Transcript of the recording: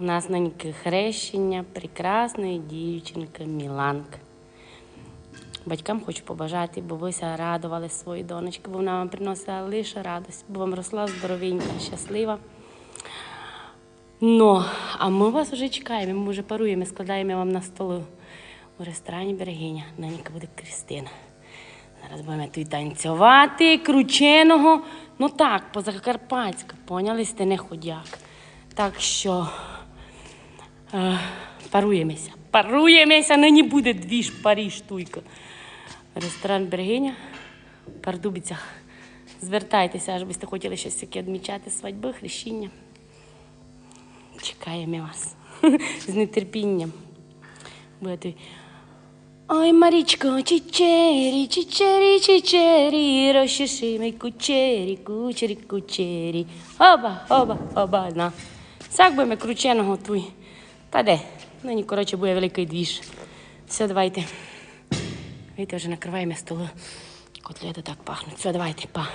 У нас неньке хрещення прекрасної дівчинки Міланки. Батькам хочу побажати, бо вися радували свої донечки, бо вона вам приносила лише радість, бо вам росла здоровенька, щаслива. Ну, а ми вас вже чекаємо, ми вже паруємо, складаємо вам на столу у ресторані Берегиня. Ненька буде Кристина. Зараз будемо тут танцювати, крученого. Ну так, позакарпатська, поняли сте не ходяк. Так що паруємося. Паруємося, нині буде дві ж Паріж туйка. Ресторан Берегиня, в Пардубицях. Звертайтеся, аж би хотіли щось таке відмічати, свадьби, хрещення. Чекаємо вас з нетерпінням. Будете. Ой, Марічко, чичері, чичері, чичері, розчеши мій кучері, кучері, кучері. Оба, оба, оба, на. Сак би ми крученого твій. Та де? Нині, коротше, буде великий двіж. Все, давайте. Видите, вже накриваємо столу. Котлети так пахнуть. Все, давайте, па.